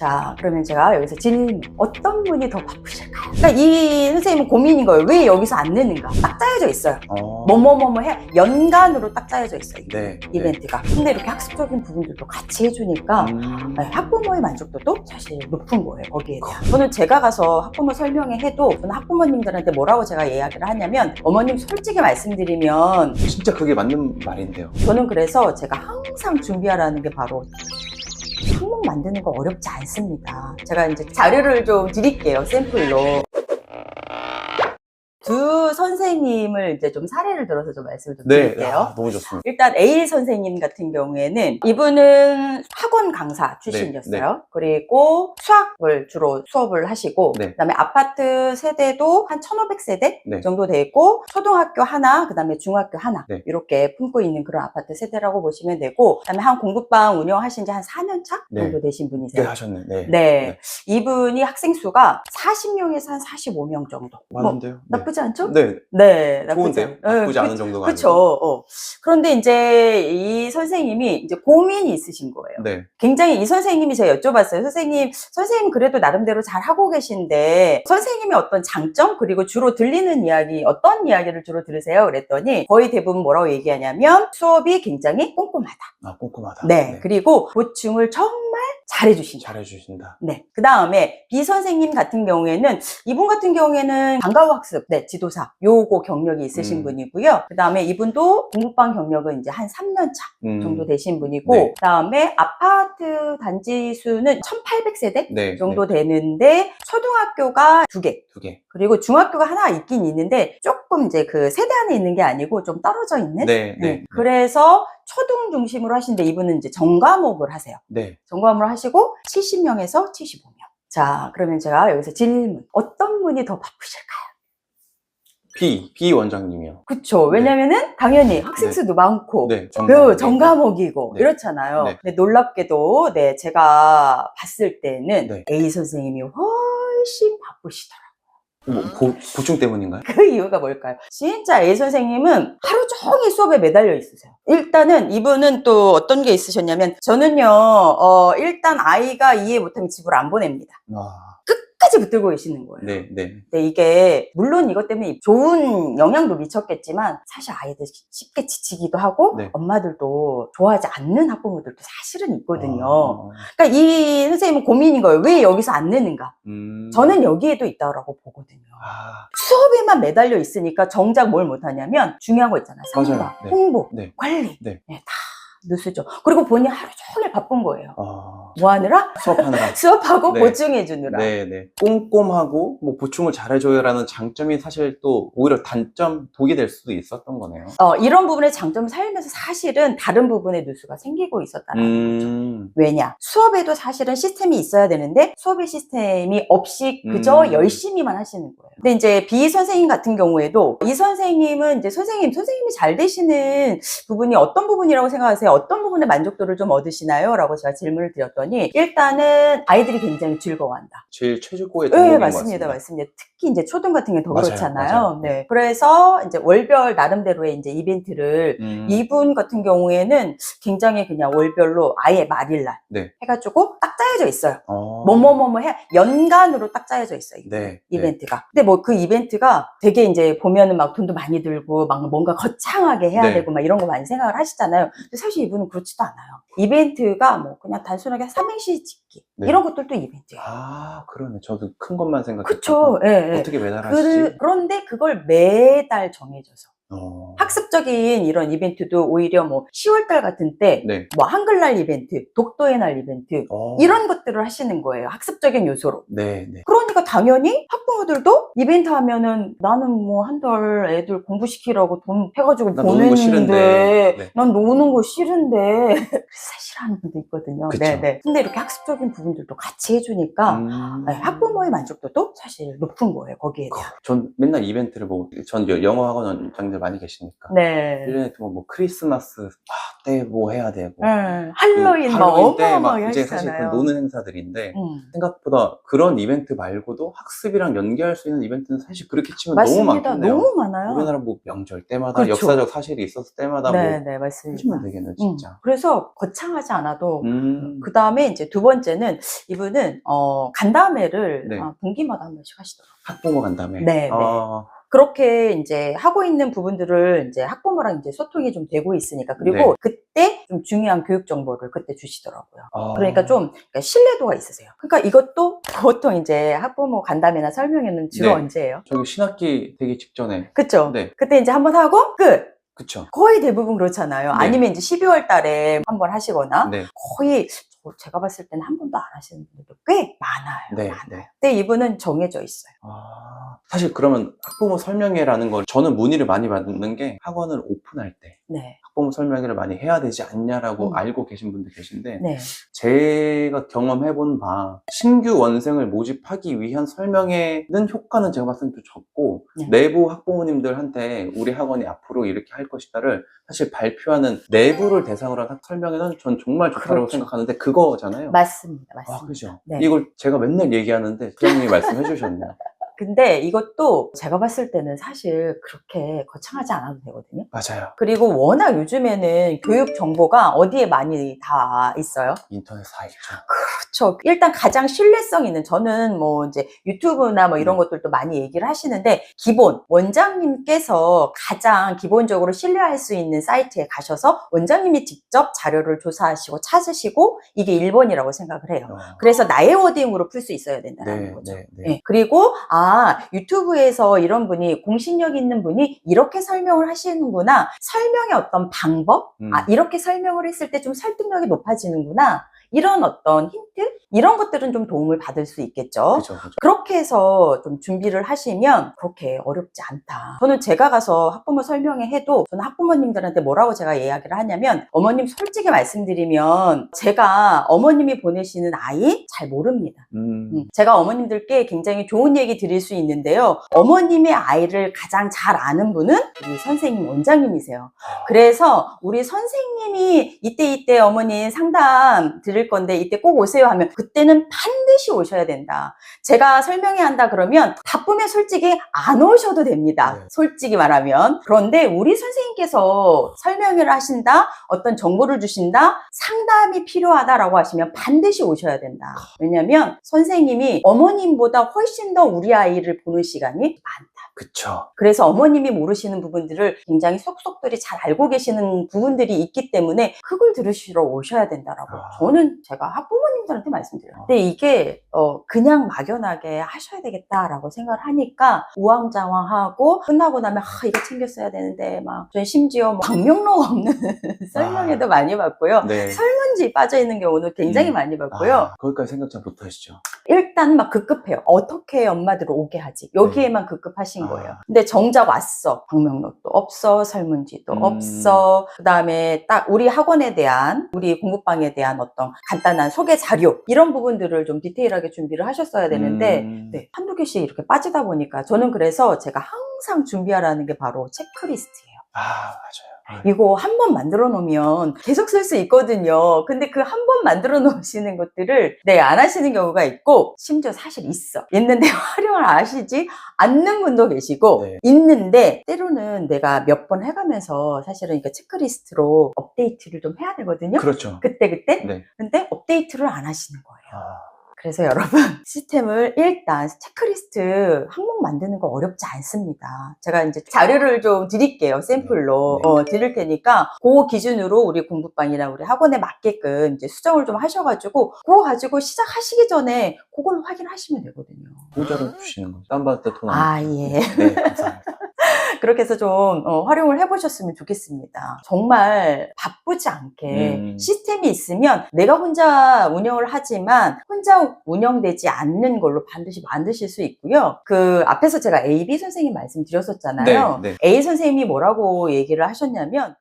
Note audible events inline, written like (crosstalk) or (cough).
자, 그러면 제가 여기서 질문. 어떤 분이 더 바쁘실까요? 그러니까 이 선생님은 고민인 거예요. 왜 여기서 안 내는가? 딱 짜여져 있어요. 어. 뭐뭐뭐뭐 해. 연간으로 딱 짜여져 있어요. 이 네. 이벤트가. 근데 이렇게 학습적인 부분들도 같이 해주니까 음. 네, 학부모의 만족도도 사실 높은 거예요, 거기에 대한. 저는 제가 가서 학부모 설명회 해도 저는 학부모님들한테 뭐라고 제가 이야기를 하냐면 어머님 솔직히 말씀드리면 진짜 그게 맞는 말인데요. 저는 그래서 제가 항상 준비하라는 게 바로 항목 만드는 거 어렵지 않습니다. 제가 이제 자료를 좀 드릴게요, 샘플로. 두 선생님을 이제 좀 사례를 들어서 좀 말씀을 좀 네. 드릴게요. 아, 너무 좋습니다. 일단 A 선생님 같은 경우에는 이분은 학원 강사 출신이었어요. 그리고 수학을 주로 수업을 하시고 네. 그다음에 아파트 세대도 한 1,500세대 네. 정도 돼 있고 초등학교 하나, 그다음에 중학교 하나 네. 이렇게 품고 있는 그런 아파트 세대라고 보시면 되고 그다음에 한 공부방 운영하신 지 한 4년 차 네. 정도 되신 꽤 분이세요. 하셨네. 네. 네. 이분이 학생 수가 40명에서 한 45명 정도. 뭐 많은데요. 네. 나쁘지 않죠? 네. 네, 나쁘지 좋은데요? 않- 네, 나쁘지 않은 그- 정도가 그쵸. 아니고. 어. 그런데 이제 이 선생님이 이제 고민이 있으신 거예요. 네. 굉장히 이 선생님이 제가 여쭤봤어요. 선생님, 선생님 그래도 나름대로 잘 하고 계신데 선생님의 어떤 장점 그리고 주로 들리는 이야기 어떤 이야기를 주로 들으세요? 그랬더니 거의 대부분 뭐라고 얘기하냐면 수업이 굉장히 꼼꼼하다. 아, 꼼꼼하다. 네. 그리고 보충을 정말 잘해주신다. 잘해주신다. 네. 그 다음에 B 선생님 같은 경우에는 이분 같은 경우에는 방과후 학습, 네, 지도사 요거 경력이 있으신 음. 분이고요. 그 다음에 이분도 공부방 경력은 이제 한 3년 차 음. 정도 되신 분이고, 네. 그 다음에 아파트 단지 수는 1,800세대 네. 정도 되는데 초등학교가 두 개. 네. 두 개. 그리고 중학교가 하나 있긴 있는데 조금 이제 그 세대 안에 있는 게 아니고 좀 떨어져 있는. 네. 네. 네. 그래서 초등 중심으로 하시는데 이분은 이제 전과목을 하세요. 네. 점검을 하시고 70명에서 75명. 자, 그러면 제가 여기서 질문. 어떤 분이 더 바쁘실까요? B. B 원장님이요. 그쵸. 왜냐면은 당연히 학생 수도 많고, 네. 그 전과목이고, 네. 이렇잖아요. 네. 근데 놀랍게도, 네, 제가 봤을 때는 네. A 선생님이 훨씬 바쁘시더라고요. 뭐, 보, 보충 때문인가요? 그 이유가 뭘까요? 진짜 A 선생님은 하루 종일 수업에 매달려 있으세요. 일단은 이분은 또 어떤 게 있으셨냐면, 저는요, 어, 일단 아이가 이해 못하면 집을 안 보냅니다. 아, 끝까지 붙들고 계시는 거예요. 네. 네. 근데 이게 물론 이것 때문에 좋은 영향도 미쳤겠지만 사실 아이들 쉽게 지치기도 하고 네. 엄마들도 좋아하지 않는 학부모들도 사실은 있거든요. 아, 그러니까 이 선생님은 고민인 거예요. 왜 여기서 안 내는가? 음. 저는 여기에도 있다고 보거든요. 아, 수업에만 매달려 있으니까 정작 뭘 못하냐면 중요한 거 있잖아요. 상담, 맞아요. 네. 홍보, 네. 관리 네. 다 누수죠. 그리고 본인 하루 종일 바쁜 거예요. 아, 뭐 하느라? 수업하느라. (laughs) 수업하고 네. 보충해 주느라. 네, 네. 꼼꼼하고 뭐 보충을 잘해줘요라는 장점이 사실 또 오히려 단점, 독이 될 수도 있었던 거네요. 어, 이런 부분의 장점을 살면서 사실은 다른 부분의 누수가 생기고 있었다는 거죠. 음, 왜냐? 수업에도 사실은 시스템이 있어야 되는데 수업의 시스템이 없이 그저 음. 열심히만 하시는 거예요. 근데 이제 B 선생님 같은 경우에도 이 선생님은 이제 선생님, 선생님이 잘 되시는 부분이 어떤 부분이라고 생각하세요? 어떤 부분에 만족도를 좀 얻으시나요? 라고 제가 질문을 드렸더니 일단은 아이들이 굉장히 즐거워한다. 제일 최고의 네, 것 맞습니다. 맞습니다. 특히 이제 초등 같은 게 더 그렇잖아요. 맞아요. 네. 그래서 이제 월별 나름대로의 이제 이벤트를 음, 이분 같은 경우에는 굉장히 그냥 월별로 아예 말일날 네. 해가지고 딱 짜여져 있어요. 어, 뭐뭐뭐뭐 해 연간으로 딱 짜여져 있어요. 이분, 네, 이벤트가. 근데 뭐 그 이벤트가 되게 이제 보면은 막 돈도 많이 들고 막 뭔가 거창하게 해야 네. 되고 막 이런 거 많이 생각을 하시잖아요. 근데 사실 이분은 그렇지도 않아요. 이벤트가 뭐 그냥 단순하게 삼행시 짓기 네. 이런 것들도 이벤트예요. 아, 그러네. 저도 큰 것만 생각했죠. 그쵸. 예, 예. 어떻게 매달 하시지? 그, 그런데 그걸 매달 정해져서 어, 학습적인 이런 이벤트도 오히려 뭐 10월달 같은 때 네. 뭐 한글날 이벤트, 독도의 날 이벤트 어, 이런 것들을 하시는 거예요. 학습적인 요소로. 네, 네. 그러니까 당연히 학부모들도 이벤트 하면은 나는 뭐 한 달 애들 공부시키라고 돈 해가지고 싫은데. 네. 난 노는 거 싫은데 (laughs) 그래서 싫어하는 분도 있거든요. 그쵸. 네네. 근데 이렇게 학습적인 부분들도 같이 해주니까 음. 네, 학부모의 만족도도 사실 높은 거예요. 거기에 대한. 전 맨날 이벤트를 보고, 전 여- 영어 학원 원장님들 많이 계시니까. 네. 1년에 두번 뭐 크리스마스 아, 때뭐 해야 되고. 응, 할로윈 그막 할로윈 때 어마어마하게 막 이제 사실 그. 노는 행사들인데 응. 생각보다 그런 이벤트 말고도 학습이랑 연계할 수 있는 이벤트는 사실 그렇게 치면 너무 맞습니다. 많겠네요. 너무 많아요. 우리나라 뭐 명절 때마다 그렇죠. 역사적 사실이 있었을 때마다 네, 뭐 네, 맞습니다. 해주면 되겠네 응. 진짜. 그래서 거창하지 않아도 음. 그 다음에 이제 두 번째는 이분은 어, 간담회를 네. 어, 분기마다 한 번씩 하시더라고요. 학부모 간담회. 네, 네. 아, 그렇게 이제 하고 있는 부분들을 이제 학부모랑 이제 소통이 좀 되고 있으니까 그리고 네. 그때 좀 중요한 교육 정보를 그때 주시더라고요. 아. 그러니까 좀 그러니까 신뢰도가 있으세요. 그러니까 이것도 (laughs) 보통 이제 학부모 간담회나 설명회는 주로 네. 언제예요? 저기 신학기 되기 직전에. 그쵸? 네, 그때 이제 한번 하고 끝! 그쵸. 거의 대부분 그렇잖아요. 네. 아니면 이제 12월 달에 한번 하시거나 네, 거의 저- 제가 봤을 때는 한 번도 안 하시는 분들도 꽤 많아요. 네, 많아요. 네. 근데 이분은 정해져 있어요. 아, 사실 그러면 학부모 설명회라는 걸 저는 문의를 많이 받는 게 학원을 오픈할 때 네. 학부모 설명회를 많이 해야 되지 않냐라고 음. 알고 계신 분들 계신데 네. 제가 경험해본 바 신규 원생을 모집하기 위한 설명회는 효과는 제가 봤을 때좀 적고 네. 내부 학부모님들한테 우리 학원이 앞으로 이렇게 할 것이다를 사실 발표하는 내부를 대상으로 한 설명회는 전 정말 좋다고 그렇죠. 생각하는데 그 거잖아요. 맞습니다. 맞습니다. 아, 그죠. 네. 이걸 제가 맨날 얘기하는데 부장님이 말씀해 주셨네요. (laughs) 근데 이것도 제가 봤을 때는 사실 그렇게 거창하지 않아도 되거든요. 맞아요. 그리고 워낙 요즘에는 교육 정보가 어디에 많이 다 있어요. 인터넷 사이죠. 그렇죠. 일단 가장 신뢰성 있는 저는 뭐 이제 유튜브나 뭐 이런 음. 것들도 많이 얘기를 하시는데 기본 원장님께서 가장 기본적으로 신뢰할 수 있는 사이트에 가셔서 원장님이 직접 자료를 조사하시고 찾으시고 이게 1번이라고 생각을 해요. 어. 그래서 나의 워딩으로 풀 수 있어야 된다는 네, 거죠. 네, 네. 예, 그리고 아 유튜브에서 이런 분이 공신력 있는 분이 이렇게 설명을 하시는구나. 설명의 어떤 방법? 음. 아 이렇게 설명을 했을 때 좀 설득력이 높아지는구나 이런 어떤 힌트 이런 것들은 좀 도움을 받을 수 있겠죠. 그죠, 그죠. 그렇게 해서 좀 준비를 하시면 그렇게 어렵지 않다. 저는 제가 가서 학부모 설명회 해도 저는 학부모님들한테 뭐라고 제가 이야기를 하냐면 어머님 솔직히 말씀드리면 제가 어머님이 보내시는 아이 잘 모릅니다. 음, 음, 제가 어머님들께 굉장히 좋은 얘기 드릴 수 있는데요. 어머님의 아이를 가장 잘 아는 분은 우리 선생님 원장님이세요. 그래서 우리 선생님이 이때 이때 어머니 상담 드릴 건데 이때 꼭 오세요 하면 그때는 반드시 오셔야 된다. 제가 설명회 한다 그러면 바쁘면 솔직히 안 오셔도 됩니다. 네. 솔직히 말하면. 그런데 우리 선생님께서 설명회를 하신다, 어떤 정보를 주신다, 상담이 필요하다라고 하시면 반드시 오셔야 된다. 왜냐면 선생님이 어머님보다 훨씬 더 우리 아이를 보는 시간이 많다. 그쵸. 그래서 어머님이 모르시는 부분들을 굉장히 속속들이 잘 알고 계시는 부분들이 있기 때문에 그걸 들으시러 오셔야 된다라고 아. 저는 제가 학부모님 들한테 말씀드려요. 근데 이게 어, 그냥 막연하게 하셔야 되겠다라고 생각을 하니까 우왕좌왕하고 끝나고 나면 아 이거 챙겼어야 되는데 막 저는 심지어 뭐 방명록 없는 (laughs) 설명회도 많이 받고요. 네. 설문지 빠져 있는 경우는 굉장히 음. 많이 받고요. 아, 거기까지 생각 잘 못하시죠. 일단 막 급급해요. 어떻게 엄마들을 오게 하지? 여기에만 급급하신 아. 거예요. 근데 정작 왔어. 방명록도 없어. 설문지도 음. 없어. 그 다음에 딱 우리 학원에 대한, 우리 공부방에 대한 어떤 간단한 소개 자료, 이런 부분들을 좀 디테일하게 준비를 하셨어야 되는데, 음, 네, 한두 개씩 이렇게 빠지다 보니까 저는 그래서 제가 항상 준비하라는 게 바로 체크리스트예요. 아, 맞아요. 이거 한 번 만들어 놓으면 계속 쓸 수 있거든요. 근데 그 한 번 만들어 (laughs) 놓으시는 것들을 네, 안 하시는 경우가 있고, 심지어 사실 있어. 있는데 (laughs) 활용을 아시지 않는 분도 계시고, 네. 있는데, 때로는 내가 몇 번 해가면서 사실은 이거 체크리스트로 업데이트를 좀 해야 되거든요. 그렇죠. 그때 그때. 네. 근데 업데이트를 안 하시는 거예요. 아, 그래서 여러분 (laughs) 시스템을 일단 체크리스트 항목 만드는 거 어렵지 않습니다. 제가 이제 자료를 좀 드릴게요. 샘플로 네. 어, 드릴 테니까 그 기준으로 우리 공부방이나 우리 학원에 맞게끔 이제 수정을 좀 하셔가지고 그거 가지고 시작하시기 전에 그걸 확인하시면 되거든요. 공짜로 주시는 거죠. 때돈 안. 아 예. 네, 감사합니다. 그렇게 해서 좀 어, 활용을 해보셨으면 좋겠습니다. 정말 바쁘지 않게 음. 시스템이 있으면 내가 혼자 운영을 하지만 혼자 운영되지 않는 걸로 반드시 만드실 수 있고요. 그 앞에서 제가 AB 선생님 말씀드렸었잖아요. 네, 네. A 선생님이 뭐라고 얘기를 하셨냐면